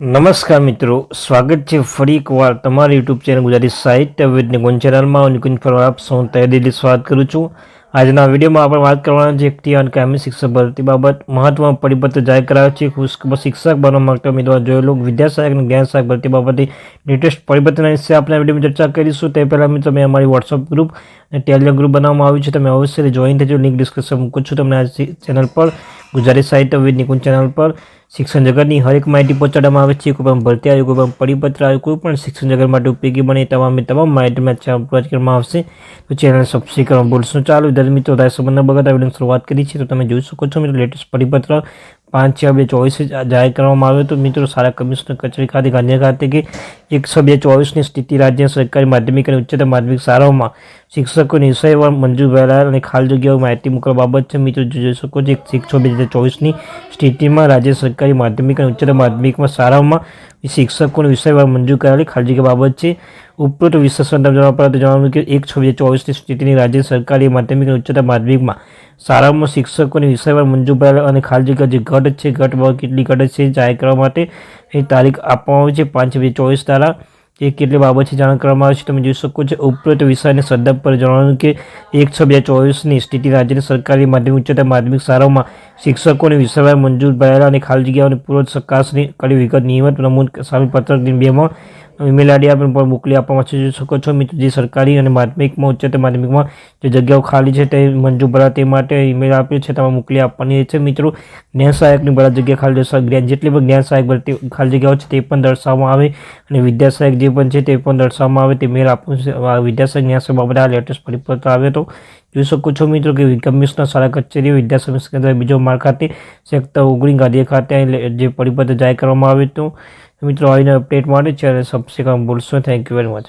નમસ્કાર મિત્રો, સ્વાગત છે ફરી એકવાર તમારી યુટ્યુબ ચેનલ ગુજરાતી સાહિત્ય વિદ નિકુંજ ચેનલમાં હું નિકુંજ પર આપ સૌ તહે દિલથી સ્વાગત કરું છું. આજના વિડીયોમાં આપણે વાત કરવાના છે એકથી અને કાયમી શિક્ષક ભરતી બાબત. મહત્વનું પરિપત્ર જાહેર કરાયો છે. ખુશખબર શિક્ષક બનવા માગતા ઉમેદવાર જોયેલો વિદ્યા સહાયક અને જ્ઞાન સહાયક ભરતી બાબતે લેટેસ્ટ પરિપત્રના વિશે આપણે વિડીયોમાં ચર્ચા કરીશું. તે પહેલાં મિત્રો તમે અમારી વોટ્સઅપ ગ્રુપ અને ટેલિગ્રામ ગ્રુપ બનાવવામાં આવ્યું છે. તમે અવશ્ય જોઈન થજો. લિંક ડિસ્ક્રિપ્શન મૂકું છું તમને આ ચેનલ પર. ગુજરાતી સાહિત્ય વિદ નિકુંજ ચેનલ પર શિક્ષણ જગતની હરેક માહિતી પહોંચાડવામાં આવે છે. કોઈ પણ ભરતી આવ્યું કોઈ પણ પરિપત્ર આવ્યું કોઈ પણ શિક્ષણ જગત માટે ઉપયોગી બને તમામે તમામ માહિતીમાં પ્રોવાઈડ કરવામાં આવશે. તો ચેનલ સબસ્ક્રાઈબ કરવા ભૂલશો ચાલો વિદ્યાર્થી મિત્રો તારે સંબંધ બગત વિડીયોની શરૂઆત કરી છે તો તમે જોઈ શકો છો મિત્રો લેટેસ્ટ પરિપત્ર પાંચ છ બે ચોવીસે જાહેર કરવામાં આવ્યો હતું મિત્રો સારા કમિશનર કચેરી ખાતે ગાંધીનગર ખાતે કે એકસો બે ચોવીસની સ્થિતિ રાજ્ય સરકારી માધ્યમિક અને ઉચ્ચતર માધ્યમિક શાળાઓમાં શિક્ષકોની વિષયવાર મંજૂર કરાયેલ અને ખાલી જગ્યાઓ માહિતી મોકલવા બાબત છે. મિત્રો જોઈ શકો છો એકસો બે હજાર ચોવીસની સ્થિતિમાં રાજ્ય સરકારી માધ્યમિક અને ઉચ્ચતર માધ્યમિકમાં શાળાઓમાં શિક્ષકોની વિષયવાર મંજૂર કરાયેલી જગ્યા બાબત છે ઉપરોક્ત વિશેષ સંદર્ભ જણાવવા પર જણાવ્યું કે એક છવ્વીસ ચોવીસની સ્થિતિની રાજ્ય સરકારી માધ્યમિક અને ઉચ્ચતર માધ્યમિકમાં શાળાઓમાં શિક્ષકોની વિષયવાર મંજૂર કરાયેલ અને ખાલી જગ્યા જે ઘટ છે ઘટ કેટલી ઘટ છે જાહેર કરવા માટે એ તારીખ આપવામાં આવી છે પાંચ બે ચોવીસ તારા એ કેટલી બાબત છે જાણ કરવામાં આવે છે તમે જોઈ શકો છો. ઉપરોક્ત વિષયને સંદર્ભ પર જણાવ્યું કે એક છ બે ચોવીસની સ્થિતિ રાજ્યની સરકારી માધ્યમિક ઉચ્ચતર માધ્યમિક શાળાઓમાં શિક્ષકોને વિષયવાર મંજૂર ભરાયેલા અને ખાલી જગ્યાઓની પૂર્વ ચકાસણી કરી વિગત નિયમિત નમૂદ સામે પત્રક બેમાં ઈમેલ આઈડી આપણે પણ મોકલી આપવામાં છે. જોઈ શકો છો મિત્રો, જે સરકારી અને માધ્યમિકમાં, ઉચ્ચતર માધ્યમિકમાં જે જગ્યાઓ ખાલી છે તે મંજૂર ભરા તે માટે ઈમેલ આપ્યો છે. તમારે મોકલી આપવાની છે મિત્રો. જ્ઞાન સહાયકની બધા જગ્યા ખાલી જ્ઞાન, જેટલી પણ જ્ઞાન સહાયક ભરતી ખાલી જગ્યાઓ છે તે પણ દર્શાવવામાં આવે અને વિદ્યા સહાયક જે પણ છે તે પણ દર્શાવવામાં આવે. તે મેલ આપવું છે. વિદ્યા સહાયક જ્ઞાન સહાયક બાબતે આ લેટેસ્ટ પરિપત્ર આવે તો જોઈ શકો છો મિત્રો કે કમિશનર શાળા કચેરી વિદ્યા સમિતિ કેન્દ્ર બીજો માળ ખાતે સેક્ટર ઓગણી ગાંધી ખાતે જે પરિપત્ર જાહેર કરવામાં આવ્યું હતું. મિત્રો આવીને અપડેટ માટે ચેનલ સબસ્ક્રાઈબ ભૂલશો થેન્ક યુ વેરી મચ